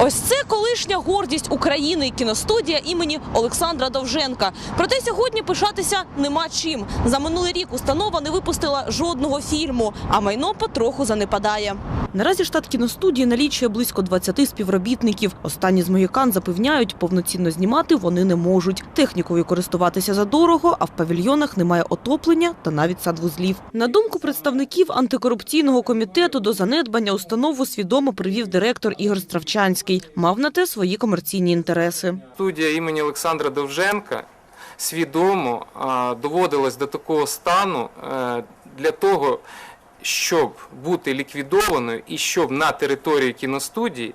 Ось це колишня гордість України кіностудія імені Олександра Довженка. Проте сьогодні пишатися нема чим. За минулий рік установа не випустила жодного фільму, а майно потроху занепадає. Наразі штат кіностудії налічує близько 20 співробітників. Останні з моїкан запевняють, повноцінно знімати вони не можуть. Технікою користуватися задорого, а в павільйонах немає отоплення та навіть садвузлів. На думку представників антикорупційного комітету, до занедбання установу свідомо привів директор Ігор Стравчанський. Мав на те свої комерційні інтереси. Студія імені Олександра Довженка свідомо доводилась до такого стану е, для того, щоб бути ліквідованою і щоб на території кіностудії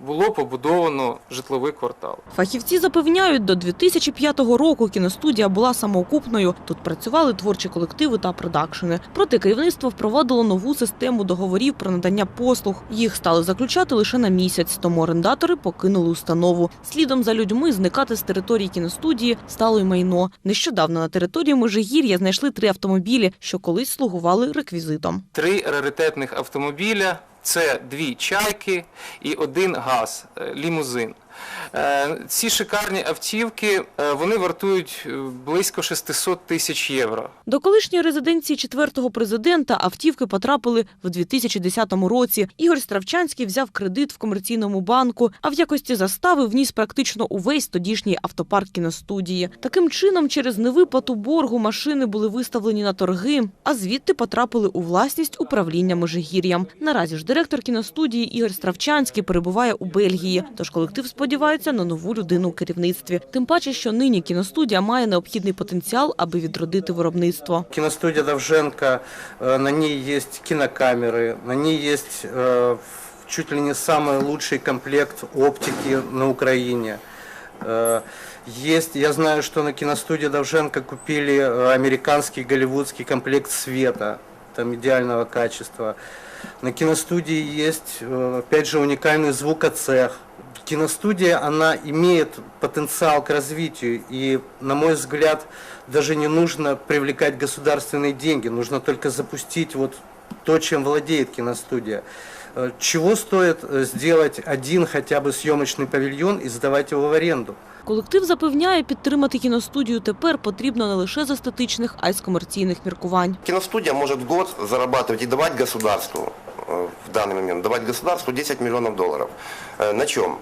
було побудовано житловий квартал. Фахівці запевняють, до 2005 року кіностудія була самоокупною. Тут працювали творчі колективи та продакшени. Проте керівництво впровадило нову систему договорів про надання послуг. Їх стали заключати лише на місяць, тому орендатори покинули установу. Слідом за людьми зникати з території кіностудії стало й майно. Нещодавно на території Межигір'я знайшли три автомобілі, що колись слугували реквізитом. Три раритетних автомобіля. Це дві чайки і один газ, е, лімузин. Е, Ці шикарні автівки е, вони вартують е, близько 600 тисяч євро. До колишньої резиденції четвертого президента автівки потрапили в 2010 році. Ігор Стравчанський взяв кредит в комерційному банку, а в якості застави вніс практично увесь тодішній автопарк кіностудії. Таким чином, через невиплату боргу машини були виставлені на торги, а звідти потрапили у власність управління Межигір'ям. Наразі ж директор кіностудії Ігор Стравчанський перебуває у Бельгії, тож колектив сподівається на нову людину у керівництві. Тим паче, що нині кіностудія має необхідний потенціал, аби відродити виробництво. Киностудия Довженко, э, на ней есть кинокамеры, на ней есть э, чуть ли не самый лучший комплект оптики на Украине. Э, Есть, я знаю, что на киностудии Довженко купили э, американский голливудский комплект света, там идеального качества. На киностудии есть, э, опять же, уникальный звукоцех. Киностудия, она имеет потенциал к развитию, и, на мой взгляд, даже не нужно привлекать государственные деньги, нужно только запустить вот то, чем владеет киностудия. Э, Чего стоит э, сделать один хотя бы съемочный павильон и сдавать его в аренду? Колектив запевняє, підтримати кіностудію тепер потрібно не лише з естетичних, а й з комерційних міркувань. Киностудия может в год зарабатывать и давать государству, э, в данный момент, давать государству 10 миллионов долларов. Э, На чем?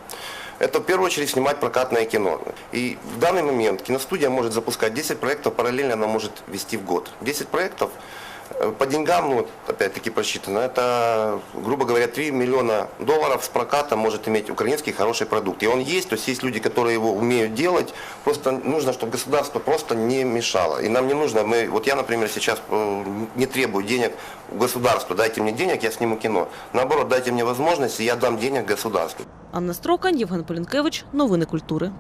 Это в первую очередь снимать прокатное кино. И в данный момент киностудия может запускать 10 проектов, параллельно она может вести в год. 10 проектов э, по деньгам, ну, вот опять-таки просчитано, это, грубо говоря, 3 миллиона долларов с проката может иметь украинский хороший продукт. И он есть, то есть есть люди, которые его умеют делать, просто нужно, чтобы государство просто не мешало. И нам не нужно, мы, вот я, например, сейчас э, не требую денег у государства, дайте мне денег, я сниму кино. Наоборот, дайте мне возможность, и я дам денег государству. Анна Строкань, Євген Полінкевич. Новини культури.